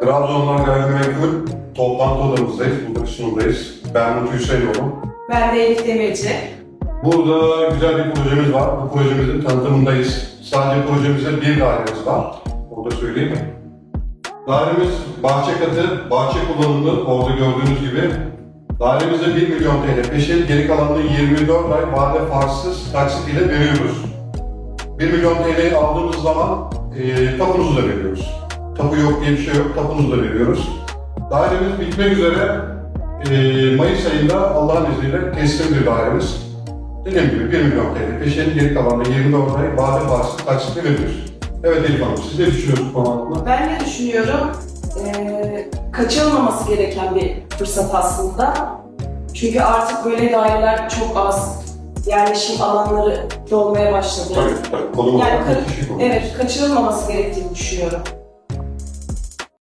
Trabzon'dan gayrimenkul toplantı odamızdayız, burada sunumdayız. Ben Mutlu Hüseyinoğlu. Ben de Elif Demirci. Burada güzel bir projemiz var. Bu projemizin tanıtımındayız. Sadece projemizde bir dairemiz var. Orada söyleyeyim mi? Dairemiz bahçe katı, bahçe kullanımlı. Orada gördüğünüz gibi. Dairemizde 1 milyon TL peşin, geri kalanını 24 ay vade farksız taksit ile veriyoruz. 1 milyon TL'yi aldığımız zaman e, tapunuzu da veriyoruz. Tapu yok diye bir şey yok, tapunuzu da veriyoruz. Dairemiz bitmek üzere e, Mayıs ayında Allah'ın izniyle teslim bir dairemiz. Dediğim gibi 1 milyon TL peşin, geri kalanını 24 ay vade farksız taksitle veriyoruz. Evet Elif Hanım, siz ne düşünüyorsunuz bu konu hakkında? Ben ne düşünüyorum? Ee, kaçırılmaması gereken bir fırsat aslında. Çünkü artık böyle daireler çok az. Yerleşim alanları dolmaya başladı. Tabii, tabii. Konu Yani ka-. Evet, kaçırılmaması gerektiğini düşünüyorum.